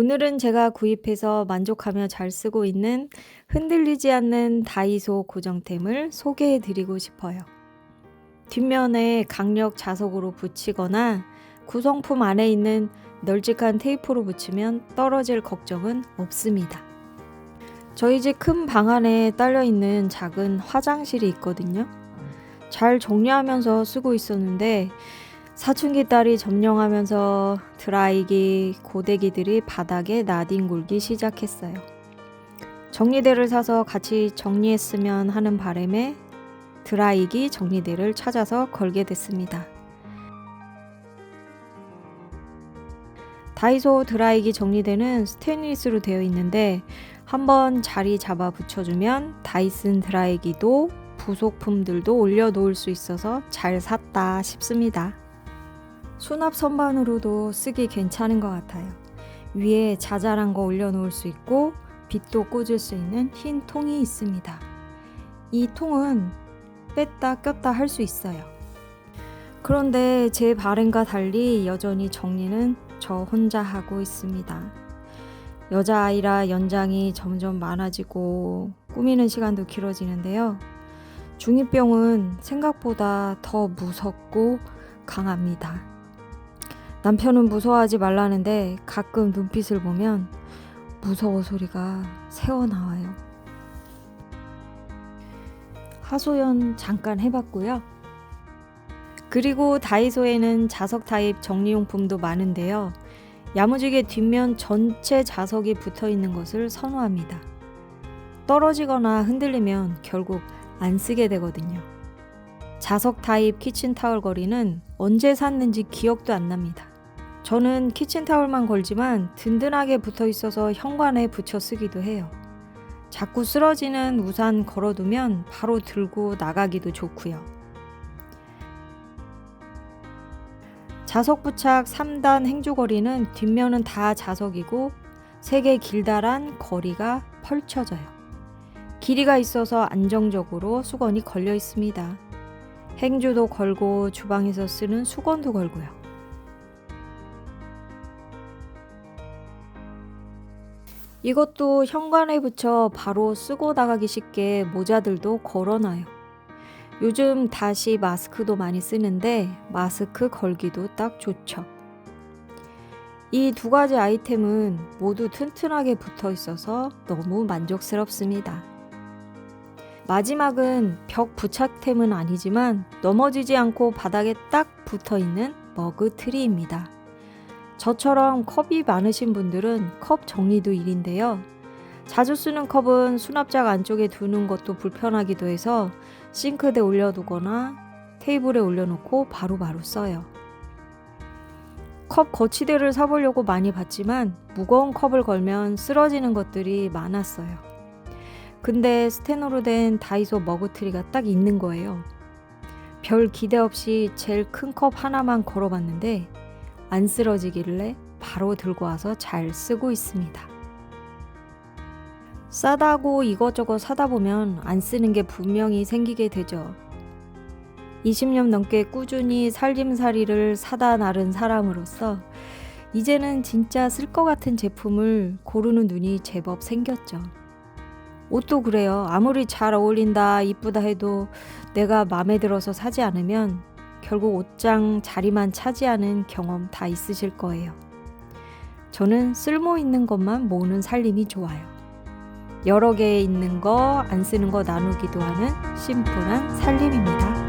오늘은 제가 구입해서 만족하며 잘 쓰고 있는 흔들리지 않는 다이소 고정템을 소개해 드리고 싶어요. 뒷면에 강력 자석으로 붙이거나 구성품 안에 있는 널찍한 테이프로 붙이면 떨어질 걱정은 없습니다. 저희 집 큰 방 안에 딸려 있는 작은 화장실이 있거든요. 잘 정리하면서 쓰고 있었는데 사춘기 딸이 점령하면서 드라이기, 고데기들이 바닥에 나뒹굴기 시작했어요. 정리대를 사서 같이 정리했으면 하는 바람에 드라이기 정리대를 찾아서 걸게 됐습니다. 다이소 드라이기 정리대는 스테인리스로 되어 있는데 한번 자리 잡아 붙여주면 다이슨 드라이기도 부속품들도 올려놓을 수 있어서 잘 샀다 싶습니다. 수납 선반으로도 쓰기 괜찮은 것 같아요. 위에 자잘한 거 올려놓을 수 있고 빛도 꽂을 수 있는 흰 통이 있습니다. 이 통은 뺐다 꼈다 할 수 있어요. 그런데 제 발행과 달리 여전히 정리는 저 혼자 하고 있습니다. 여자아이라 연장이 점점 많아지고 꾸미는 시간도 길어지는데요. 중2병은 생각보다 더 무섭고 강합니다. 남편은 무서워하지 말라는데 가끔 눈빛을 보면 무서워 소리가 새어나와요. 하소연 잠깐 해봤고요. 그리고 다이소에는 자석 타입 정리용품도 많은데요. 야무지게 뒷면 전체 자석이 붙어 있는 것을 선호합니다. 떨어지거나 흔들리면 결국 안 쓰게 되거든요. 자석 타입 키친타월 거리는 언제 샀는지 기억도 안 납니다. 저는 키친타월만 걸지만 든든하게 붙어 있어서 현관에 붙여 쓰기도 해요. 자꾸 쓰러지는 우산 걸어두면 바로 들고 나가기도 좋고요. 자석 부착 3단 행주거리는 뒷면은 다 자석이고 색의 길다란 거리가 펼쳐져요. 길이가 있어서 안정적으로 수건이 걸려 있습니다. 행주도 걸고 주방에서 쓰는 수건도 걸고요. 이것도 현관에 붙여 바로 쓰고 나가기 쉽게 모자들도 걸어놔요. 요즘 다시 마스크도 많이 쓰는데 마스크 걸기도 딱 좋죠. 이 두 가지 아이템은 모두 튼튼하게 붙어 있어서 너무 만족스럽습니다. 마지막은 벽 부착템은 아니지만 넘어지지 않고 바닥에 딱 붙어 있는 머그 트리입니다. 저처럼 컵이 많으신 분들은 컵 정리도 일인데요. 자주 쓰는 컵은 수납장 안쪽에 두는 것도 불편하기도 해서 싱크대 올려두거나 테이블에 올려놓고 바로바로 바로 써요. 컵 거치대를 사보려고 많이 봤지만 무거운 컵을 걸면 쓰러지는 것들이 많았어요. 근데 스테노로 된 다이소 머그트리가 딱 있는 거예요. 별 기대 없이 제일 큰 컵 하나만 걸어봤는데 안 쓰러지길래 바로 들고 와서 잘 쓰고 있습니다. 싸다고 이것저것 사다 보면 안 쓰는 게 분명히 생기게 되죠. 20년 넘게 꾸준히 살림살이를 사다 나른 사람으로서 이제는 진짜 쓸 것 같은 제품을 고르는 눈이 제법 생겼죠. 옷도 그래요. 아무리 잘 어울린다, 이쁘다 해도 내가 마음에 들어서 사지 않으면 결국 옷장 자리만 차지하는 경험 다 있으실 거예요. 저는 쓸모 있는 것만 모으는 살림이 좋아요. 여러 개 있는 거, 안 쓰는 거 나누기도 하는 심플한 살림입니다.